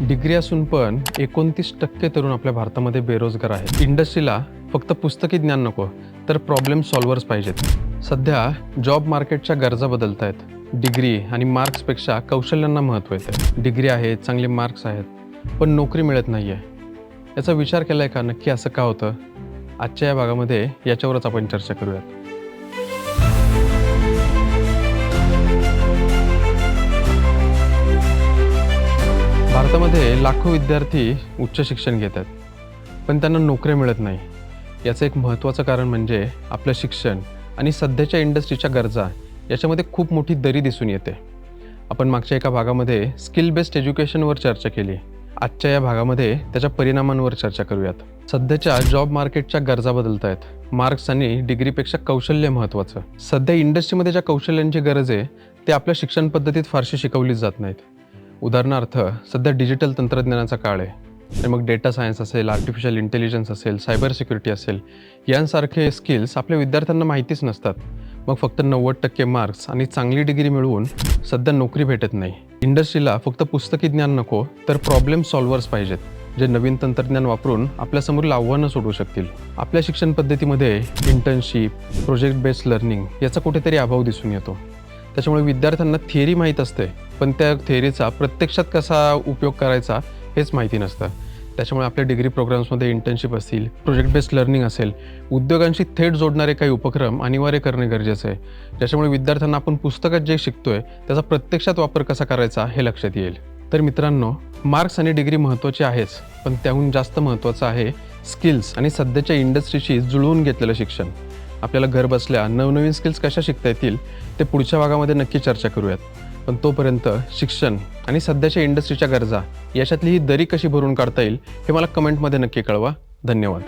Degree असून पण एकोणतीस टक्के तरुण आपल्या भारतामध्ये बेरोजगार आहेत इंडस्ट्रीला फक्त पुस्तकी ज्ञान नको तर प्रॉब्लेम सॉल्व्हर्स पाहिजेत. सध्या जॉब मार्केटच्या गरजा बदलत आहेत डिग्री आणि मार्क्सपेक्षा कौशल्यांना महत्त्व येते. डिग्री आहेत चांगले मार्क्स आहेत पण नोकरी मिळत नाही आहे याचा विचार केला आहे का? नक्की असं का होतं? आजच्या या भागामध्ये याच्यावरच आपण चर्चा करूयात. भारतामध्ये लाखो विद्यार्थी उच्च शिक्षण घेत आहेत पण त्यांना नोकऱ्या मिळत नाही. याचं एक महत्त्वाचं कारण म्हणजे आपलं शिक्षण आणि सध्याच्या इंडस्ट्रीच्या गरजा याच्यामध्ये खूप मोठी दरी दिसून येते. आपण मागच्या एका भागामध्ये स्किल बेस्ड एज्युकेशनवर चर्चा केली. आजच्या या भागामध्ये त्याच्या परिणामांवर चर्चा करूयात. सध्याच्या जॉब मार्केटच्या गरजा बदलत आहेत मार्क्स आणि डिग्रीपेक्षा कौशल्य महत्त्वाचं. सध्या इंडस्ट्रीमध्ये ज्या कौशल्यांची गरज आहे ते आपल्या शिक्षण पद्धतीत फारशी शिकवली जात नाहीत. उदाहरणार्थ सध्या डिजिटल तंत्रज्ञानाचा काळ आहे आणि मग डेटा सायन्स असेल आर्टिफिशियल इंटेलिजन्स असेल सायबर सिक्युरिटी असेल यांसारखे स्किल्स आपल्या विद्यार्थ्यांना माहितीच नसतात. मग फक्त नव्वद टक्के मार्क्स आणि चांगली डिग्री मिळवून सध्या नोकरी भेटत नाही. इंडस्ट्रीला फक्त पुस्तकी ज्ञान नको तर प्रॉब्लेम सॉल्व्हर्स पाहिजेत जे नवीन तंत्रज्ञान वापरून आपल्यासमोरील आव्हानं सोडवू शकतील. आपल्या शिक्षण पद्धतीमध्ये इंटर्नशिप प्रोजेक्ट बेस्ड लर्निंग याचा कुठेतरी अभाव दिसून येतो. त्याच्यामुळे विद्यार्थ्यांना थिअरी माहीत असते. पण त्या थिअरीचा प्रत्यक्षात कसा उपयोग करायचा हेच माहिती नसतं. त्याच्यामुळे आपल्या डिग्री प्रोग्राम्समध्ये इंटर्नशिप असतील प्रोजेक्ट बेस्ड लर्निंग असेल उद्योगांशी थेट जोडणारे काही उपक्रम अनिवार्य करणे गरजेचं आहे. ज्याच्यामुळे विद्यार्थ्यांना आपण पुस्तकात जे शिकतोय त्याचा प्रत्यक्षात वापर कसा करायचा हे लक्षात येईल. तर मित्रांनो मार्क्स आणि डिग्री महत्त्वाची आहेच पण त्याहून जास्त महत्त्वाचं आहे स्किल्स आणि सध्याच्या इंडस्ट्रीशी जुळवून घेतलेलं शिक्षण. आपल्याला घर बसल्या नवनवीन स्किल्स कशा शिकता येतील ते पुढच्या भागामध्ये नक्की चर्चा करूयात. पण तोपर्यंत शिक्षण आणि सध्याच्या इंडस्ट्रीच्या गरजा याच्यातली ही दरी कशी भरून काढता येईल हे मला कमेंटमध्ये नक्की कळवा. धन्यवाद.